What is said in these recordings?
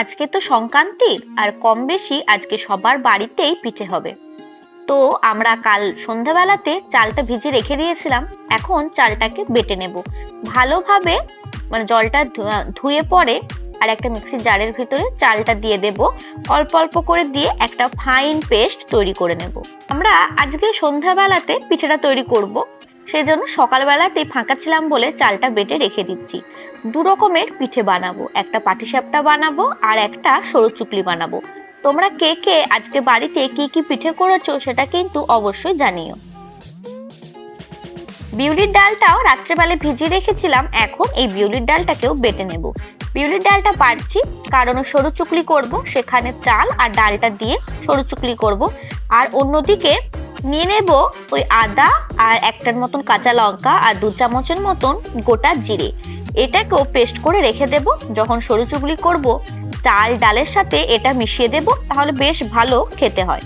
আজকে তো সংক্রান্তির আর কম বেশি আজকে সবার বাড়িতেই পিঠে হবে। তো আমরা কাল সন্ধ্যাবেলাতে চালটা ভিজে রেখে দিয়েছিলাম, এখন চালটাকে বেটে নেব। ভালোভাবে মানে জলটা ধুয়ে পরে আর একটা মিক্সির জারের ভিতরে চালটা দিয়ে দেব। অল্প অল্প করে দিয়ে একটা ফাইন পেস্ট তৈরি করে নেব। আমরা আজকে সন্ধ্যাবেলাতে পিঠেটা তৈরি করব সেই জন্য সকালবেলাতেই ফাঁকা ছিলাম বলে চালটা বেটে রেখে দিচ্ছি। দু রকমের পিঠে বানাবো। একটা পাটিসাপটা বানাবো আর একটা সরু চুকলি বানাবো। তোমরা কে কে আজকে বাড়িতে কি কি পিঠে করেছ সেটা কিন্তু অবশ্যই জানিও। বিউলির ডালটাও রাত্রেবেলা ভিজিয়ে রেখেছিলাম, এখন এই বিউলির ডালটাকেও বেটে নেব। বিউলির ডালটা পারছি, কারণ সরু চুকলি করব, সেখানে চাল আর ডালটা দিয়ে সরু চুকলি করব। আর অন্যদিকে নিয়ে নেব ওই আদা আর একটার মতন কাঁচা লঙ্কা আর দু চামচের মতন গোটা জিরে। এটাকেও পেস্ট করে রেখে দেব। যখন সরু চুগলি করব, চাল ডালের সাথে এটা মিশিয়ে দেব, তাহলে বেশ ভালো খেতে হয়।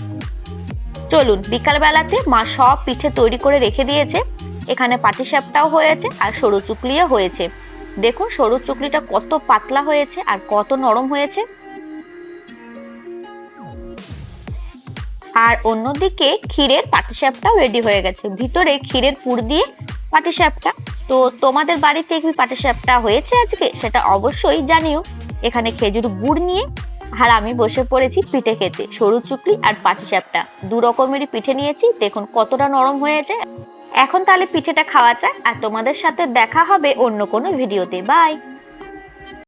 চলুন, বিকালবেলাতে মা সব পিঠে তৈরি করে রেখে দিয়েছে। এখানে পাটিসাপটাও হয়েছে আর সরু চুকলিও হয়েছে। দেখুন, সরু চুকলিটা কত পাতলা হয়েছে আর কত নরম হয়েছে। আর অন্যদিকে ক্ষীরের পাটিসাপটাও রেডি হয়ে গেছে। ভিতরে ক্ষীরের পুর দিয়ে পাটিসাপটা তো তোমাদের বাড়িতে কি পাটিসাপটা হয়েছে আজকে? সেটা অবশ্যই জানিও। এখানে খেজুর গুড় নিয়ে আর আমি বসে পড়েছি পিঠে খেতে। সরু চুকলি আর পাটিসাপটা। দু রকমেরই পিঠে নিয়েছি। দেখুন কতটা নরম হয়েছে। এখন তাহলে পিঠেটা খাওয়া যাক আর তোমাদের সাথে দেখা হবে অন্য কোনো ভিডিওতে। বাই!